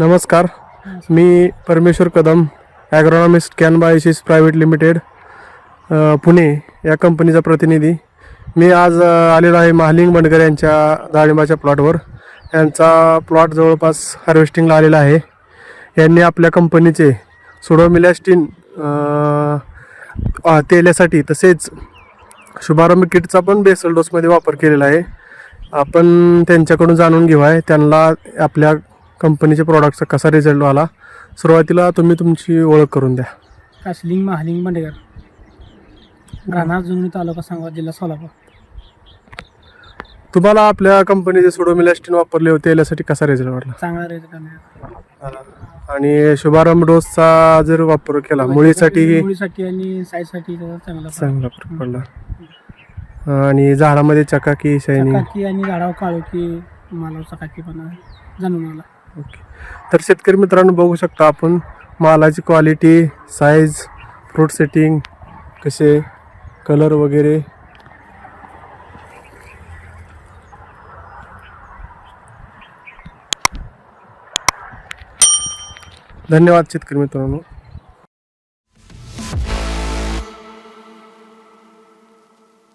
नमस्कार. मी Parmeshwar Kadam agronomist Kan Biosys private limited Pune या कंपनीचा प्रतिनिधी. मी आज आलेलो आहे महालिंग बंडकर यांच्या डाळिंबाच्या प्लॉटवर. यांचा प्लॉट जवळपास हार्वेस्टिंगला आलेला आहे. यांनी आपल्या कंपनीचे सोडोमिलॅस्टिन तेल्यासाठी तसेच शुभारंभ किटचा पण बेसल डोसमध्ये वापर केलेला आहे. आपण त्यांच्याकडून जाणून घेऊ आहे त्यांना आपल्या कंपनीच्या प्रॉडक्टचा कसा रिझल्ट आला सुरुवातीला तुम्ही तुमची ओळख करून द्या. कासलिंग महालिंग बंडेकर राहणार जुनी तालुका सांगवा जिल्हा सोलापूर. तुम्हाला आपल्या कंपनीचे सोडोमिलॅस्टिन वापरले होते यासाठी कसा रिझल्ट वाटला? चांगला करणार आणि शुभारंभ डोसचा जर वापर केला मुळीसाठी मुळीसाठी आणि चांगला. चांगला फरक पडला. आणि झाडामध्ये चकाकी चकाकी आणि झाडावर काळू की मला चकाकी पण जाणून आला. ओके तर शेतकरी मित्रांनो बघू शकता आपण मालाची क्वालिटी साईज फ्रूट सेटिंग कसे कलर वगैरे. धन्यवाद शेतकरी मित्रांनो.